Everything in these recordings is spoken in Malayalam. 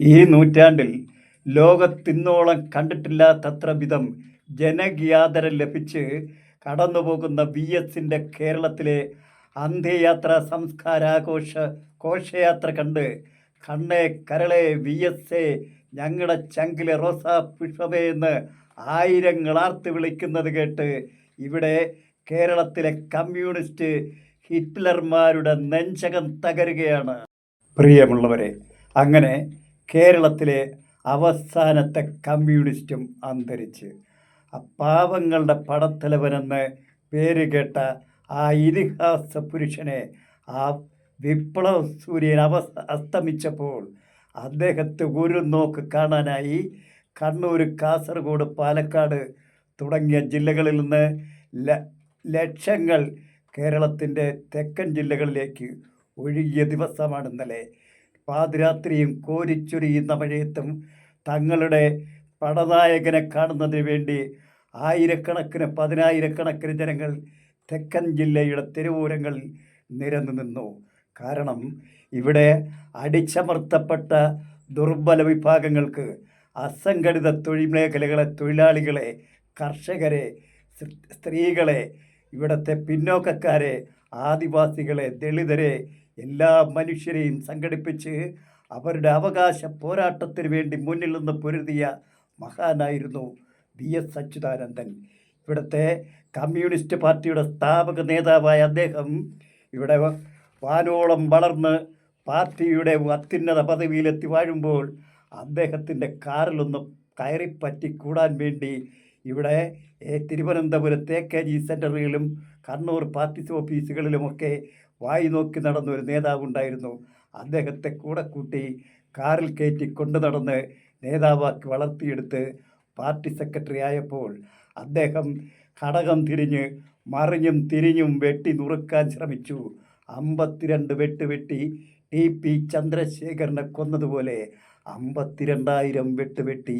ഈ നൂറ്റാണ്ടിൽ ലോകത്തിന്നോളം കണ്ടിട്ടില്ലാത്തത്ര വിധം ലഭിച്ച് കടന്നുപോകുന്ന വി എസിന്റെ കേരളത്തിലെ അന്ത്യയാത്ര സംസ്കാരാഘോഷ ഘോഷയാത്ര കണ്ട് കണ്ണേ കരളെ വി എസ് എ ഞങ്ങളുടെ ചങ്കിലെ റോസാ പുഷ്പമേ എന്ന് ആയിരങ്ങൾ ആർത്ത് വിളിക്കുന്നത് കേട്ട് ഇവിടെ കേരളത്തിലെ കമ്മ്യൂണിസ്റ്റ് ഹിറ്റ്ലർമാരുടെ നെഞ്ചകം തകരുകയാണ്. പ്രിയമുള്ളവരെ അങ്ങനെ കേരളത്തിലെ അവസാനത്തെ കമ്മ്യൂണിസ്റ്റും അന്തരിച്ച്. പാവങ്ങളുടെ പടത്തലവനെന്ന് പേര് കേട്ട ആ ഇതിഹാസ പുരുഷനെ ആ വിപ്ലവ സൂര്യൻ അവ അസ്തമിച്ചപ്പോൾ അദ്ദേഹത്തെ ഒരു നോക്ക് കാണാനായി കണ്ണൂർ കാസർഗോഡ് പാലക്കാട് തുടങ്ങിയ ജില്ലകളിൽ നിന്ന് ലക്ഷങ്ങൾ കേരളത്തിന്റെ തെക്കൻ ജില്ലകളിലേക്ക് ഒഴുകിയ ദിവസമാണ് ഇന്നലെ. പാതിരാത്രിയും കോരിച്ചൊരിയുന്ന മഴയത്തും തങ്ങളുടെ പടനായകനെ കാണുന്നതിന് വേണ്ടി ആയിരക്കണക്കിന് പതിനായിരക്കണക്കിന് ജനങ്ങൾ തെക്കൻ ജില്ലയുടെ തെരുവൂരങ്ങളിൽ നിരന്നു നിന്നു. കാരണം ഇവിടെ അടിച്ചമർത്തപ്പെട്ട ദുർബല വിഭാഗങ്ങൾക്ക് അസംഘടിത തൊഴിൽ മേഖലകളെ തൊഴിലാളികളെ കർഷകരെ സ്ത്രീകളെ ഇവിടുത്തെ പിന്നോക്കക്കാരെ ആദിവാസികളെ ദളിതരെ എല്ലാ മനുഷ്യരെയും സംഘടിപ്പിച്ച് അവരുടെ അവകാശ പോരാട്ടത്തിന് വേണ്ടി മുന്നിൽ നിന്ന് പൊരുതിയ മഹാനായിരുന്നു വി എസ് അച്യുതാനന്ദൻ. ഇവിടുത്തെ കമ്മ്യൂണിസ്റ്റ് പാർട്ടിയുടെ സ്ഥാപക നേതാവായ അദ്ദേഹം ഇവിടെ വാനോളം വളർന്ന് പാർട്ടിയുടെ അത്യുന്നത പദവിയിലെത്തി വാഴുമ്പോൾ അദ്ദേഹത്തിന്റെ കാറിലൊന്ന് കയറിപ്പറ്റി കൂടാൻ വേണ്ടി ഇവിടെ കെ ജി സെന്ററുകളിലും കണ്ണൂർ പാർട്ടി ഓഫീസുകളിലുമൊക്കെ വായി നോക്കി നടന്ന ഒരു നേതാവുണ്ടായിരുന്നു അദ്ദേഹത്തെ കൂടെ കൂട്ടി കാറിൽ കയറ്റി കൊണ്ടു നടന്ന് നേതാവാക്കി വളർത്തിയെടുത്ത് പാർട്ടി സെക്രട്ടറി ആയപ്പോൾ അദ്ദേഹം ഘടകം തിരിഞ്ഞ് മറിഞ്ഞും തിരിഞ്ഞും വെട്ടി നുറുക്കാൻ ശ്രമിച്ചു. അമ്പത്തിരണ്ട് വെട്ട് വെട്ടി ടി പി ചന്ദ്രശേഖരനെ കൊന്നതുപോലെ അമ്പത്തിരണ്ടായിരം വെട്ട് വെട്ടി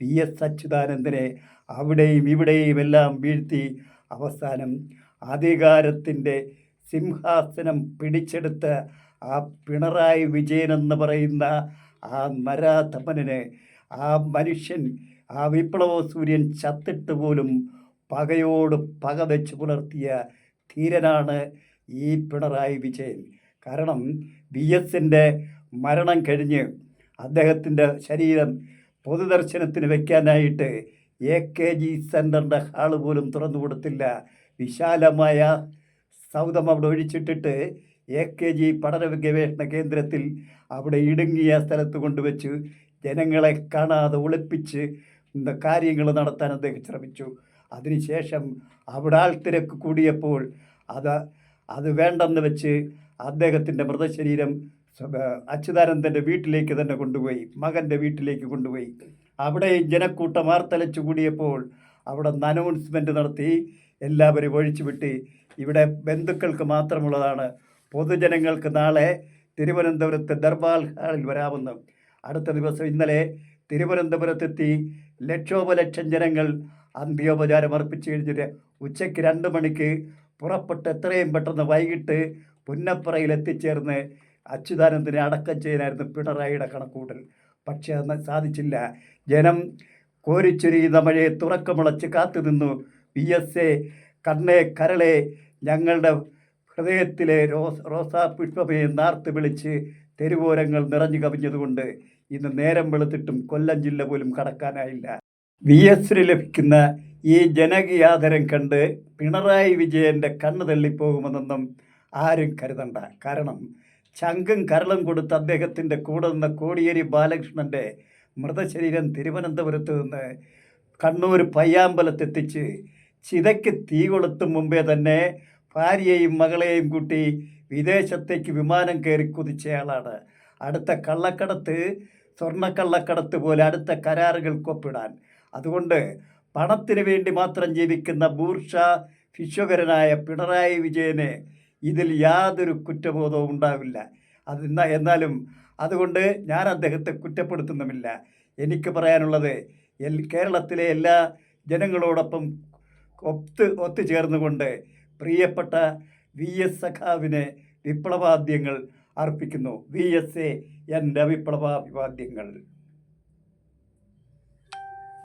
വി എസ് അച്യുതാനന്ദനെ അവിടെയും ഇവിടെയും എല്ലാം വീഴ്ത്തി അവസാനം അധികാരത്തിന്റെ സിംഹാസനം പിടിച്ചെടുത്ത് ആ പിണറായി വിജയൻ എന്ന് പറയുന്ന ആ നരാധമനെ ആ മനുഷ്യൻ ആ വിപ്ലവ സൂര്യൻ ചത്തിട്ട് പോലും പകയോട് പക വെച്ച് പുലർത്തിയ ധീരനാണ് ഈ പിണറായി വിജയൻ. കാരണം വി എസിന്റെ മരണം കഴിഞ്ഞ് അദ്ദേഹത്തിന്റെ ശരീരം പൊതുദർശനത്തിന് വയ്ക്കാനായിട്ട് എ കെ ജി സെന്ററിന്റെ ഹാൾ പോലും തുറന്നു കൊടുത്തില്ല വിശാലമായ സൗധം അവിടെ ഒഴിച്ചിട്ടിട്ട് എ കെ ജി പഠന ഗവേഷണ കേന്ദ്രത്തിൽ അവിടെ ഇടുങ്ങിയ സ്ഥലത്ത് കൊണ്ടുവച്ച് ജനങ്ങളെ കാണാതെ ഒളിപ്പിച്ച് കാര്യങ്ങൾ നടത്താൻ അദ്ദേഹം ശ്രമിച്ചു. അതിനുശേഷം അവിടെ ആൾ തിരക്ക് കൂടിയപ്പോൾ അത് അത് വേണ്ടെന്ന് വെച്ച് അദ്ദേഹത്തിന്റെ മൃതശരീരം അച്യുതാനന്ദന്റെ വീട്ടിലേക്ക് തന്നെ കൊണ്ടുപോയി മകന്റെ വീട്ടിലേക്ക് കൊണ്ടുപോയി. അവിടെ ജനക്കൂട്ടം ആർത്തലച്ചു കൂടിയപ്പോൾ അവിടെ അനൗൺസ്മെന്റ് നടത്തി എല്ലാവരും ഒഴിച്ചു വിട്ട് ഇവിടെ ബന്ധുക്കൾക്ക് മാത്രമുള്ളതാണ്. പൊതുജനങ്ങൾക്ക് നാളെ തിരുവനന്തപുരത്ത് ദർബാർ ഹാളിൽ വരാമെന്ന് അടുത്ത ദിവസം ഇന്നലെ തിരുവനന്തപുരത്തെത്തി ലക്ഷോപലക്ഷം ജനങ്ങൾ അന്ത്യോപചാരം അർപ്പിച്ചു കഴിഞ്ഞിട്ട് ഉച്ചയ്ക്ക് രണ്ട് മണിക്ക് പുറപ്പെട്ട് എത്രയും പെട്ടെന്ന് വൈകിട്ട് പുന്നപ്പുറയിൽ എത്തിച്ചേർന്ന് അച്യുതാനന്ദനെ അടക്കം ചെയ്യാനായിരുന്നു പിണറായിയുടെ കണക്കൂട്ടൽ പക്ഷേ അന്ന് സാധിച്ചില്ല. ജനം കോരിച്ചൊരിയുന്ന മഴയെ തുറക്കമുളച്ച് കാത്തു നിന്നു വി എസ് എ കണ്ണേ കരളെ ഞങ്ങളുടെ ഹൃദയത്തിലെ റോസ് റോസാ പുഷ്പമേ നാർത്ത് വിളിച്ച് തെരുവോരങ്ങൾ നിറഞ്ഞു കവിഞ്ഞതുകൊണ്ട് ഇന്ന് നേരം വെളുത്തിട്ടും കൊല്ലം ജില്ല പോലും കടക്കാനായില്ല. വി എസിന് ലഭിക്കുന്ന ഈ ജനകീയാദരം കണ്ട് പിണറായി വിജയന്റെ കണ്ണ് തള്ളിപ്പോകുമെന്നൊന്നും ആരും കരുതണ്ട. കാരണം ചങ്കും കരളും കൊടുത്ത് അദ്ദേഹത്തിന്റെ കൂടെ നിന്ന കോടിയേരി ബാലകൃഷ്ണന്റെ മൃതശരീരം തിരുവനന്തപുരത്ത് നിന്ന് കണ്ണൂർ പയ്യാമ്പലത്തെത്തിച്ച് ചിതയ്ക്ക് തീ കൊളുത്തും മുമ്പേ തന്നെ ഭാര്യയെയും മകളെയും കൂട്ടി വിദേശത്തേക്ക് വിമാനം കയറി കുതിച്ചയാളാണ്. അടുത്ത കള്ളക്കടത്ത് സ്വർണക്കള്ളക്കടത്ത് പോലെ അടുത്ത കരാറുകൾക്കൊപ്പിടാൻ അതുകൊണ്ട് പണത്തിന് വേണ്ടി മാത്രം ജീവിക്കുന്ന ബൂർഷ വിശ്വകരനായ പിണറായി വിജയന് ഇതിൽ യാതൊരു കുറ്റബോധവും ഉണ്ടാവില്ല. അത് എന്നാലും അതുകൊണ്ട് ഞാൻ അദ്ദേഹത്തെ കുറ്റപ്പെടുത്തുന്നുമില്ല. എനിക്ക് പറയാനുള്ളത് എൽ കേരളത്തിലെ എല്ലാ ജനങ്ങളോടൊപ്പം ഒത്ത് ഒത്തുചേർന്നുകൊണ്ട് പ്രിയപ്പെട്ട വി എസ് സഖാവിന് വിപ്ലവാദ്യങ്ങൾ അർപ്പിക്കുന്നു. വി എസ് എ എന്റെ വിപ്ലവാഭിവാദ്യങ്ങൾ.